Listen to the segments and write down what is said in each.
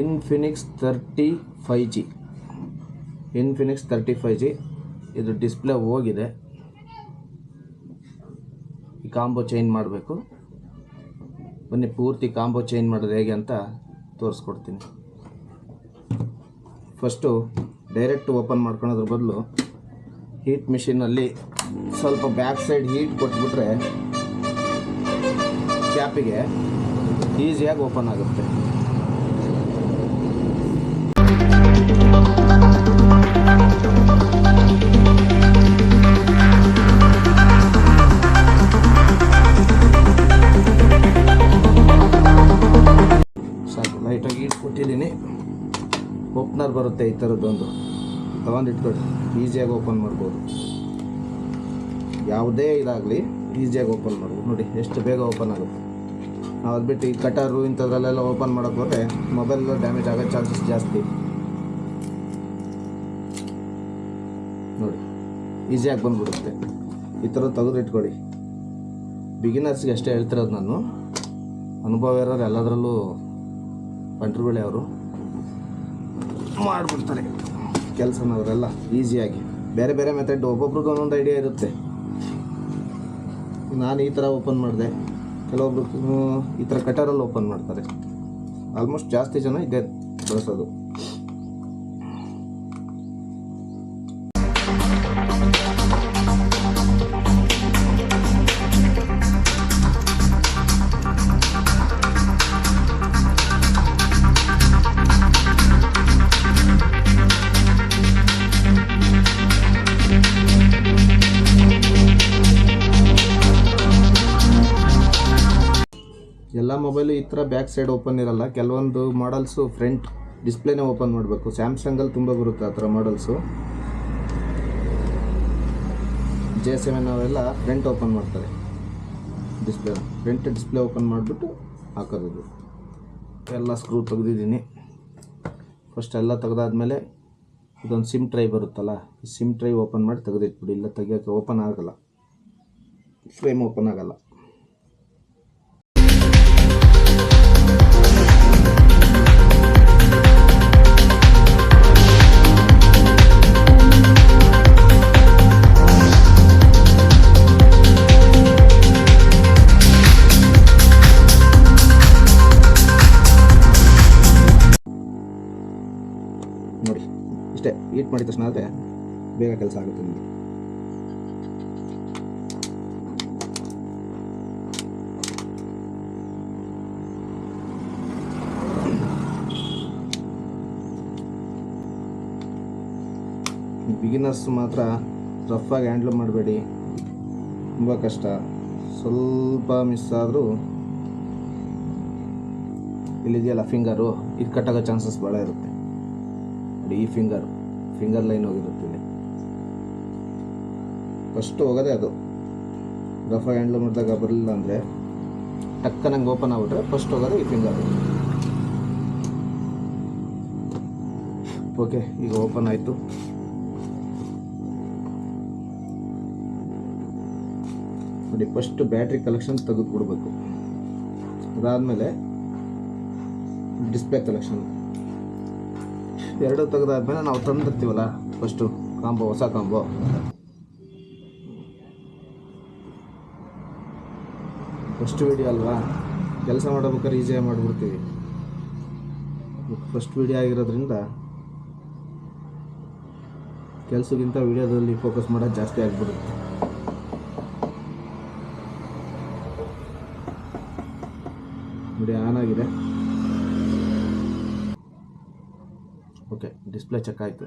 Infinix thirty five G Infinix thirty five G ಇದು display ಹೋಗಿದೆ. ಈ ಕಾಂಬೋ ಚೇಂಜ್ ಮಾಡಬೇಕು. ಬನ್ನಿ, ಪೂರ್ತಿ ಕಾಂಬೋ ಚೇಂಜ್ ಮಾಡೋದು ಹೇಗೆ ಅಂತ ತೋರಿಸ್ಕೊಡ್ತೀನಿ. ಫಸ್ಟು ಡೈರೆಕ್ಟ್ ಓಪನ್ ಮಾಡ್ಕೊಳೋದ್ರ ಬದಲು ಹೀಟ್ ಮಿಷಿನಲ್ಲಿ ಸ್ವಲ್ಪ ಬ್ಯಾಕ್ ಸೈಡ್ ಹೀಟ್ ಕೊಟ್ಬಿಟ್ರೆ ಕ್ಯಾಪಿಗೆ ಈಸಿಯಾಗಿ ಓಪನ್ ಆಗುತ್ತೆ. ಬರುತ್ತೆ ಈ ಥರದ್ದೊಂದು ತಗೊಂಡು ಇಟ್ಕೊಳ್ಳಿ ಈಸಿಯಾಗಿ ಓಪನ್ ಮಾಡ್ಬೋದು. ಯಾವುದೇ ಇದಾಗಲಿ ಈಸಿಯಾಗಿ ಓಪನ್ ಮಾಡ್ಬೋದು. ನೋಡಿ, ಎಷ್ಟು ಬೇಗ ಓಪನ್ ಆಗುತ್ತೆ. ನಾವು ಅದು ಬಿಟ್ಟು ಈ ಕಟರು ಇಂಥದ್ರಲ್ಲೆಲ್ಲ ಓಪನ್ ಮಾಡೋಕ್ಕೆ ಹೋದರೆ ಮೊಬೈಲ್ ಡ್ಯಾಮೇಜ್ ಆಗೋ ಚಾನ್ಸಸ್ ಜಾಸ್ತಿ. ನೋಡಿ, ಈಸಿಯಾಗಿ ಬಂದ್ಬಿಡುತ್ತೆ. ಈ ಥರ ತೆಗೆದಿಟ್ಕೊಳ್ಳಿ ಬಿಗಿನರ್ಸ್ಗೆ ಅಷ್ಟೇ ಹೇಳ್ತಿರೋದು ನಾನು. ಅನುಭವ ಇರೋರು ಎಲ್ಲದರಲ್ಲೂ ಬಂಟ್ರುಗಳೇ ಅವರು. ಮಾಡಿಬಿಡ್ತಾರೆ. ಕೆಲಸನ ಅವರೆಲ್ಲ ಈಸಿಯಾಗಿ. ಬೇರೆ ಬೇರೆ ಮೆಥಡ್ ಒಬ್ಬೊಬ್ರಿಗೆ ಒಂದೊಂದು ಐಡಿಯಾ ಇರುತ್ತೆ. ನಾನು ಈ ಥರ ಓಪನ್ ಮಾಡಿದೆ. ಕೆಲವೊಬ್ರು ಈ ಥರ ಕಟರಲ್ಲಿ ಓಪನ್ ಮಾಡ್ತಾರೆ. ಆಲ್ಮೋಸ್ಟ್ ಜಾಸ್ತಿ ಜನ ಇದೆ ಬಳಸೋದು ಮೊಬೈಲು ಈ ಥರ ಬ್ಯಾಕ್ ಸೈಡ್ ಓಪನ್ ಇರಲ್ಲ. ಕೆಲವೊಂದು ಮಾಡಲ್ಸು ಫ್ರಂಟ್ ಡಿಸ್ಪ್ಲೇನೇ ಓಪನ್ ಮಾಡಬೇಕು. ಸ್ಯಾಮ್ಸಂಗಲ್ಲಿ ತುಂಬ ಬರುತ್ತೆ ಆ ಥರ ಮಾಡಲ್ಸು ಜೆ ಸೆವೆನ್ ಅವೆಲ್ಲ ಫ್ರಂಟ್ ಓಪನ್ ಮಾಡ್ತಾರೆ. ಡಿಸ್ಪ್ಲೇ ಫ್ರಂಟ್ ಡಿಸ್ಪ್ಲೇ ಓಪನ್ ಮಾಡಿಬಿಟ್ಟು ಹಾಕೋದು. ಎಲ್ಲ ಸ್ಕ್ರೂ ತೆಗೆದಿದ್ದೀನಿ. ಫಸ್ಟ್ ಎಲ್ಲ ತೆಗೆದಾದ್ಮೇಲೆ ಇದೊಂದು ಸಿಮ್ ಟ್ರೈ ಬರುತ್ತಲ್ಲ ಸಿಮ್ ಟ್ರೈ ಓಪನ್ ಮಾಡಿ ತೆಗೆದಿಟ್ಬಿಡಿ. ಇಲ್ಲ ತೆಗಿಯೋಕ್ಕೆ ಓಪನ್ ಆಗೋಲ್ಲ. ಫ್ರೇಮ್ ಓಪನ್ ಆಗಲ್ಲ. ಇಷ್ಟೇ ಹೀಟ್ ಮಾಡಿದ ತಕ್ಷಣ ಆದರೆ ಬೇಗ ಕೆಲಸ ಆಗುತ್ತೆ ನಿಮಗೆ. ಬಿಗಿನರ್ಸ್ ಮಾತ್ರ ರಫಾಗಿ ಹ್ಯಾಂಡ್ಲ್ ಮಾಡಬೇಡಿ. ತುಂಬ ಕಷ್ಟ. ಸ್ವಲ್ಪ ಮಿಸ್ ಆದರೂ ಇಲ್ಲಿದೆಯಲ್ಲ ಫಿಂಗರು ಇದು ಕಟ್ಟಾಗೋ ಚಾನ್ಸಸ್ ಭಾಳ ಇರುತ್ತೆ. ಈ ಫಿಂಗರ್ ಫಿಂಗರ್ ಲೈನ್ ಹೋಗಿರುತ್ತೆ ಇಲ್ಲಿ. ಫಸ್ಟ್ ಹೋಗೋದೇ ಅದು. ರಫ ಹ್ಯಾಂಡ್ಲ್ ಮಾಡಿದಾಗ ಬರಲಿಲ್ಲ ಅಂದರೆ ಟಕ್ಕನಂಗೆ ಓಪನ್ ಆಗ್ಬಿಟ್ರೆ ಫಸ್ಟ್ ಹೋಗೋದೇ ಈ ಫಿಂಗರ್ ಓಕೆ ಈಗ ಓಪನ್ ಆಯಿತು. ನೋಡಿ ಫಸ್ಟ್ ಬ್ಯಾಟ್ರಿ ಕಲೆಕ್ಷನ್ ತೆಗೆದುಕೊಡ್ಬೇಕು. ಅದಾದಮೇಲೆ ಡಿಸ್ಪ್ಲೇ ಕಲೆಕ್ಷನ್ ಎರಡು ತೆಗೆದಾದ್ಮೇಲೆ ನಾವು ತಂದಿರ್ತೀವಲ್ಲ ಫಸ್ಟು ಕಾಂಬೋ, ಹೊಸ ಕಾಂಬೋ. ಫಸ್ಟ್ ವಿಡಿಯೋ ಅಲ್ವಾ? ಕೆಲಸ ಮಾಡಬೇಕಾದ್ರೆ ಈಸಿಯಾಗಿ ಮಾಡಿಬಿಡ್ತೀವಿ. ಫಸ್ಟ್ ವಿಡಿಯೋ ಆಗಿರೋದ್ರಿಂದ ಕೆಲಸಕ್ಕಿಂತ ವಿಡಿಯೋದಲ್ಲಿ ಫೋಕಸ್ ಮಾಡೋದು ಜಾಸ್ತಿ ಆಗಿಬಿಡುತ್ತೆ. ವಿಡಿಯೋ ಆನ್ ಆಗಿದೆ. ಓಕೆ ಡಿಸ್ಪ್ಲೇ ಚೆಕ್ ಆಯಿತು.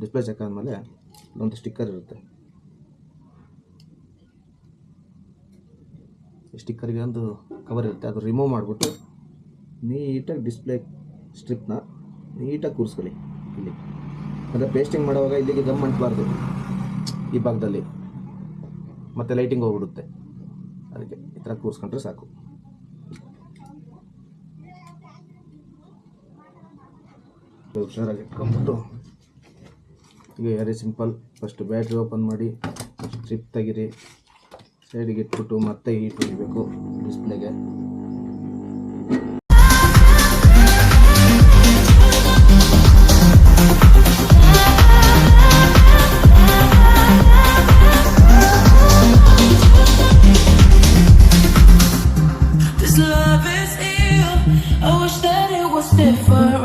ಡಿಸ್ಪ್ಲೇ ಚೆಕ್ ಆದಮೇಲೆ ಒಂದು ಸ್ಟಿಕ್ಕರ್ ಇರುತ್ತೆ. ಸ್ಟಿಕ್ಕರ್ಗೆ ಒಂದು ಕವರ್ ಇರುತ್ತೆ, ಅದು ರಿಮೂವ್ ಮಾಡಿಬಿಟ್ಟು ನೀಟಾಗಿ ಡಿಸ್ಪ್ಲೇ ಸ್ಟ್ರಿಪ್ನ ನೀಟಾಗಿ ಕೂರಿಸ್ಕೊಳ್ಳಿ ಇಲ್ಲಿ. ಅಂದರೆ ಪೇಸ್ಟಿಂಗ್ ಮಾಡುವಾಗ ಇಲ್ಲಿಗೆ ಗಮ್ ಅಂಟಬಾರ್ದು. ಈ ಭಾಗದಲ್ಲಿ. ಮತ್ತು ಲೈಟಿಂಗ್ ಹೋಗ್ಬಿಡುತ್ತೆ. ಅದಕ್ಕೆ ಈ ಥರ ಕೂರಿಸ್ಕೊಂಡ್ರೆ ಸಾಕು. ಫೋಟೋ ಹುಷಾರಾಗಿ ಇಟ್ಕೊಂಬಿಟ್ಟು ಈಗ very simple first battery open ಮಾಡಿ ಸ್ಟ್ರಿಪ್ ತೆಗಿರಿ ಸೈಡಿಗೆ ಇಟ್ಬಿಟ್ಟು ಮತ್ತೆ ಹೀಟ್ ಹೊಡಿಬೇಕು ಡಿಸ್ಪ್ಲೇಗೆ different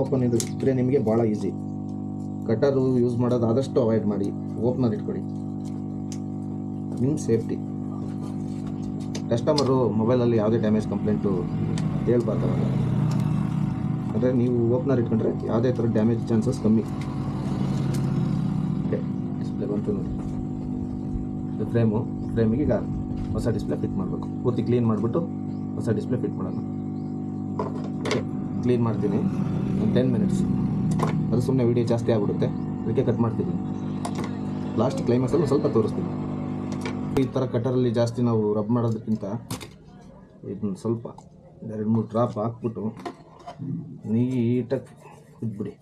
ಓಪನ್ ಇದು ಇಟ್ಟರೆ ನಿಮಗೆ ಭಾಳ ಈಸಿ. ಕಟರು ಯೂಸ್ ಮಾಡೋದು ಆದಷ್ಟು ಅವಾಯ್ಡ್ ಮಾಡಿ ಓಪನರ್ ಇಟ್ಕೊಳ್ಳಿ. ನಿಮ್ಮ ಸೇಫ್ಟಿ. ಕಸ್ಟಮರು ಮೊಬೈಲಲ್ಲಿ ಯಾವುದೇ ಡ್ಯಾಮೇಜ್ ಕಂಪ್ಲೇಂಟು ಹೇಳ್ಬಾರ್ದವಾಗ ಅಂದರೆ ನೀವು ಓಪನರ್ ಇಟ್ಕೊಂಡ್ರೆ ಯಾವುದೇ ಥರ ಡ್ಯಾಮೇಜ್ ಚಾನ್ಸಸ್ ಕಮ್ಮಿ. ಓಕೆ ಡಿಸ್ಪ್ಲೇ ಬಂತು ನೋಡಿ. ಇದು ಫ್ರೇಮು ಫ್ರೇಮಿಗೆ ಈಗ ಹೊಸ ಡಿಸ್ಪ್ಲೇ ಫಿಟ್ ಮಾಡಬೇಕು. ಪೂರ್ತಿ ಕ್ಲೀನ್ ಮಾಡಿಬಿಟ್ಟು ಹೊಸ ಡಿಸ್ಪ್ಲೇ ಫಿಟ್ ಮಾಡೋಣ. ಕ್ಲೀನ್ ಮಾಡ್ತೀನಿ. ಟೆನ್ ಮಿನಿಟ್ಸ್ ಅದು ಸುಮ್ಮನೆ ವೀಡಿಯೋ ಜಾಸ್ತಿ ಆಗಿಬಿಡುತ್ತೆ. ಅದಕ್ಕೆ ಕಟ್ ಮಾಡ್ತೀನಿ ಲಾಸ್ಟ್ ಕ್ಲೈಮ್ಯಾಕ್ಸಲ್ಲಿ ಸ್ವಲ್ಪ ತೋರಿಸ್ತೀನಿ. ಈ ಥರ ಕಟ್ಟರಲ್ಲಿ ಜಾಸ್ತಿ ನಾವು ರಬ್ ಮಾಡೋದಕ್ಕಿಂತ ಇದನ್ನ ಸ್ವಲ್ಪ ಎರಡು ಮೂರು ಡ್ರಾಪ್ ಹಾಕ್ಬಿಟ್ಟು ನೀಟಾಗಿ ಇದ್ಬಿಡಿ.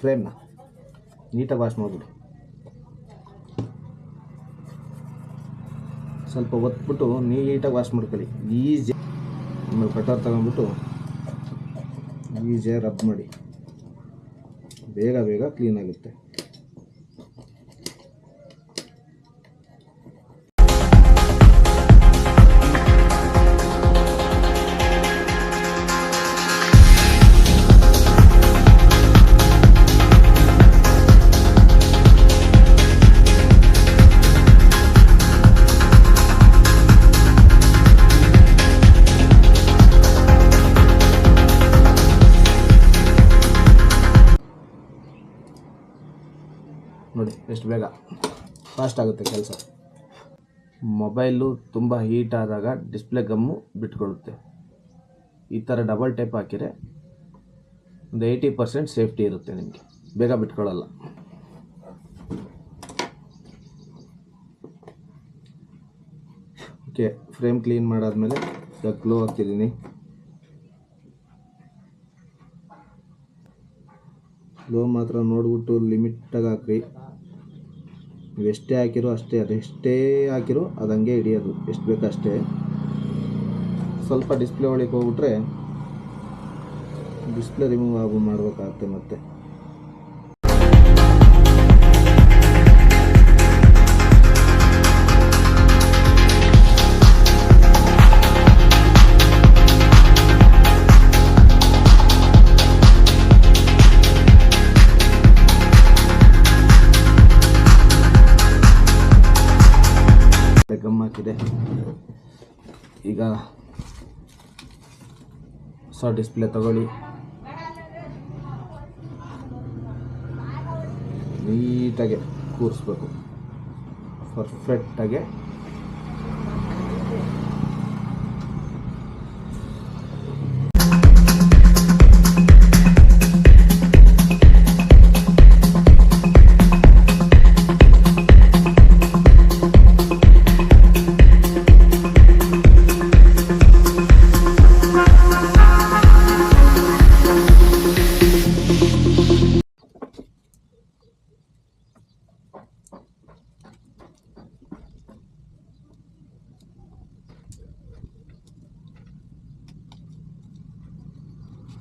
ಫ್ರೇಮ್ನ ನೀಟಾಗಿ ವಾಶ್ ಮಾಡಿಬಿಡಿ. ಸ್ವಲ್ಪ ಒತ್ಬಿಟ್ಟು ನೀಟಾಗಿ ವಾಶ್ ಮಾಡ್ಕೊಳ್ಳಿ. ಈಜಿ ಆಮೇಲೆ ಕಟರ್ ತಗೊಂಡ್ಬಿಟ್ಟು ಈಜಿಯಾಗಿ ರಬ್ ಮಾಡಿ. ಬೇಗ ಬೇಗ ಕ್ಲೀನ್ ಎಷ್ಟು ಬೇಗ? ಫಾಸ್ಟ್ ಆಗುತ್ತೆ ಕೆಲಸ. ಮೊಬೈಲು ತುಂಬ ಹೀಟ್ ಆದಾಗ ಡಿಸ್ಪ್ಲೇ ಗಮ್ಮು ಬಿಟ್ಕೊಳ್ಳುತ್ತೆ ಈ ಥರ ಡಬಲ್ ಟೈಪ್ ಹಾಕಿದರೆ ಒಂದು ಏಯ್ಟಿ ಪರ್ಸೆಂಟ್ ಸೇಫ್ಟಿ ಇರುತ್ತೆ ನಿಮಗೆ. ಬೇಗ ಬಿಟ್ಕೊಳ್ಳಲ್ಲ ಓಕೆ ಫ್ರೇಮ್ ಕ್ಲೀನ್ ಮಾಡಾದಮೇಲೆ ಈಗ ಗ್ಲೋ ಹಾಕ್ತಿದ್ದೀನಿ. ಗ್ಲೋ ಮಾತ್ರ ನೋಡ್ಬಿಟ್ಟು ಲಿಮಿಟಾಗಿ ಹಾಕ್ರಿ. ನೀವು ಎಷ್ಟೇ ಹಾಕಿರೋ ಅಷ್ಟೇ ಅದೆಷ್ಟೇ ಹಾಕಿರೋ ಅದು ಹಂಗೆ ಹಿಡಿಯೋದು. ಎಷ್ಟು ಬೇಕೋ ಅಷ್ಟೇ. ಸ್ವಲ್ಪ ಡಿಸ್ಪ್ಲೇ ಒಳಗೆ ಹೋಗ್ಬಿಟ್ರೆ ಡಿಸ್ಪ್ಲೇ ರಿಮೂವ್ ಆಗು ಮಾಡಬೇಕಾಗುತ್ತೆ ಮತ್ತೆ. ಹಾಕಿದೆ. ಈಗ ಹೊಸ ಡಿಸ್ಪ್ಲೇ ತಗೊಳ್ಳಿ. ನೀಟಾಗೆ ಕೂರಿಸ್ಬೇಕು. ಪರ್ಫೆಕ್ಟಾಗಿ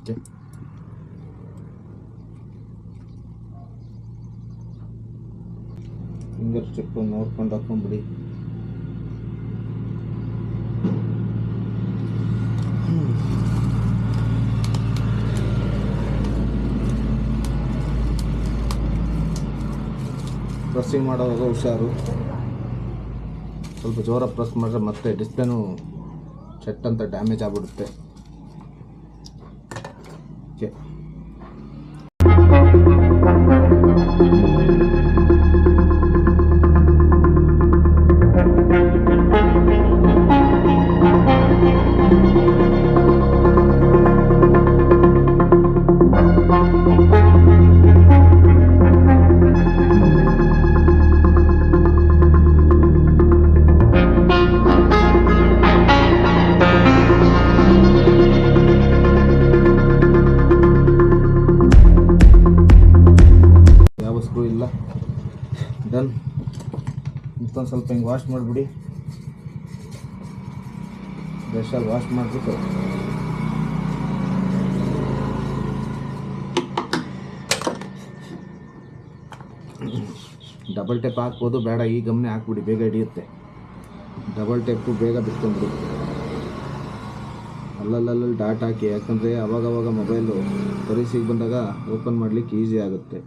ಓಕೆ ಫಿಂಗರ್ ಸ್ಟಿಪ್ ನೋಡ್ಕೊಂಡು ಹಾಕೊಂಡ್ಬಿಡಿ ಪ್ರೆಸ್ಸಿಂಗ್ ಮಾಡುವಾಗ ಹುಷಾರು. ಸ್ವಲ್ಪ ಜೋರ ಪ್ರೆಸ್ ಮಾಡಿದ್ರೆ ಮತ್ತೆ ಡಿಸ್ಪ್ಲೇನು ಸೆಟ್ ಅಂತ ಡ್ಯಾಮೇಜ್ ಆಗಿಬಿಡುತ್ತೆ. ಡನ್ ಮತ್ತೊಂದು ಸ್ವಲ್ಪ ಹಿಂಗೆ ವಾಶ್ ಮಾಡಿಬಿಡಿ. ಬ್ರಷಲ್ಲಿ ವಾಶ್ ಮಾಡಿಬಿಟ್ಟು. ಡಬಲ್ ಟೇಪ್ ಹಾಕ್ಬೋದು, ಬೇಡ, ಈ ಗಮನೆ ಹಾಕ್ಬಿಡಿ, ಬೇಗ ಹಿಡಿಯುತ್ತೆ. ಡಬಲ್ ಟೇಪು ಬೇಗ ಬಿಟ್ಕೊಂಡ್ಬಿಡಿ. ಅಲ್ಲಲ್ಲಲ್ಲಿ ಡಾಟ್ ಹಾಕಿ, ಯಾಕಂದರೆ ಅವಾಗವಾಗ ಮೊಬೈಲು ಸರ್ವಿಸಿಗೆ ಬಂದಾಗ ಓಪನ್ ಮಾಡಲಿಕ್ಕೆ ಈಸಿ ಆಗುತ್ತೆ.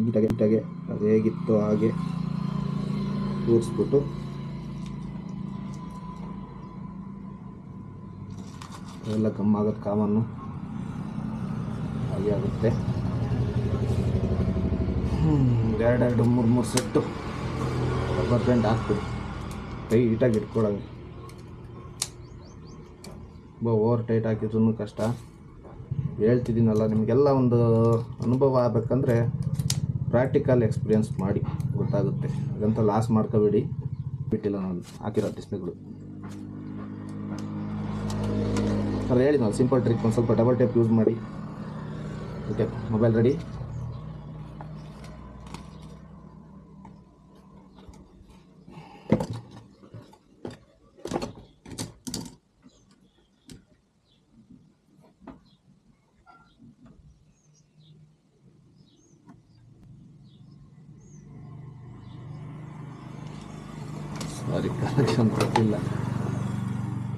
ನೀಟಾಗೆ ನೀಟಾಗೆ ಅದು ಹೇಗಿತ್ತು ಹಾಗೆ ಕೂರಿಸ್ಬಿಟ್ಟು ಎಲ್ಲ ಕಮ್ಮಾಗೋದು ಕಾಮನ್ನು ಹಾಗೆ ಆಗುತ್ತೆ. ಎರಡೆರಡು, ಮೂರು ಮೂರು ಸೆಟ್ಟು ರಬ್ಬರ್ ಬ್ಯಾಂಡ್ ಹಾಕ್ಬಿಡಿ. ಟೈಟಾಗಿ ಇಟ್ಕೊಳಂಗೆ ತುಂಬ ಓವರ್ ಟೈಟ್ ಹಾಕಿದ್ರು ಕಷ್ಟ. ಹೇಳ್ತಿದ್ದೀನಲ್ಲ, ನಿಮಗೆಲ್ಲ ಒಂದು ಅನುಭವ ಆಗಬೇಕಂದ್ರೆ ಪ್ರಾಕ್ಟಿಕಲ್ ಎಕ್ಸ್ಪೀರಿಯನ್ಸ್ ಮಾಡಿ ಗೊತ್ತಾಗುತ್ತೆ. ಅದಂತ ಲಾಸ್ ಮಾಡ್ಕೋಬೇಡಿ ಬಿಟ್ಟಿಲ್ಲ ನಾನು. ಹಾಕಿರೋ ಡಿಸ್ಪ್ಲೇಗಳು ಸರ್, ಹೇಳಿ ನಾವು ಸಿಂಪಲ್ ಟ್ರಿಕ್ ಒಂದು ಸ್ವಲ್ಪ ಡಬಲ್ ಟೇಪ್ ಯೂಸ್ ಮಾಡಿ. Okay mobile ready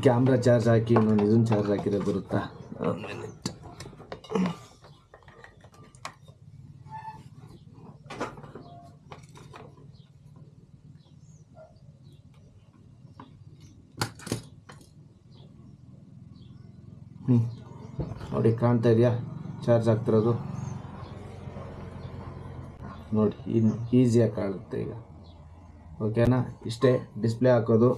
camera charge ಹಾಕಿ ಇನ್ನೊಂದು ಇದನ್ನು ಚಾರ್ಜ್ ಹಾಕಿದ್ರೆ ಬರುತ್ತಾ? ಮಿನಿಟ್ ಹ್ಞೂ ನೋಡಿ, ಕಾಣ್ತಾ ಇದೆಯಾ? ಚಾರ್ಜ್ ಆಗ್ತಿರೋದು ನೋಡಿ ಇನ್ನು ಈಸಿಯಾಗಿ ಕಾಣುತ್ತೆ ಈಗ. ಓಕೆನಾ? ಇಷ್ಟೇ ಡಿಸ್ಪ್ಲೇ ಹಾಕೋದು.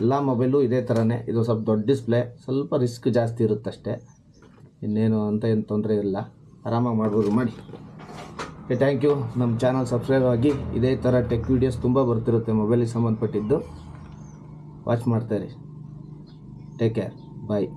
ಎಲ್ಲ ಮೊಬೈಲು ಇದೇ ಥರನೇ ಇದು ಸ್ವಲ್ಪ ದೊಡ್ಡ ಡಿಸ್ಪ್ಲೇ ಸ್ವಲ್ಪ ರಿಸ್ಕ್ ಜಾಸ್ತಿ ಇರುತ್ತಷ್ಟೇ. ಇನ್ನೇನು ಅಂತ ಏನು ತೊಂದರೆ ಇಲ್ಲ. ಆರಾಮಾಗಿ ಮಾಡ್ಬೋದು, ಮಾಡಿ. ಓಕೆ ಥ್ಯಾಂಕ್ ಯು ನಮ್ಮ ಚಾನಲ್ ಸಬ್ಸ್ಕ್ರೈಬ್ ಆಗಿ, ಇದೇ ಥರ ಟೆಕ್ ವೀಡಿಯೋಸ್ ತುಂಬ ಬರ್ತಿರುತ್ತೆ ಮೊಬೈಲಿಗೆ ಸಂಬಂಧಪಟ್ಟಿದ್ದು. ವಾಚ್ ಮಾಡ್ತಾಯಿರಿ ಟೇಕ್ ಕೇರ್ ಬಾಯ್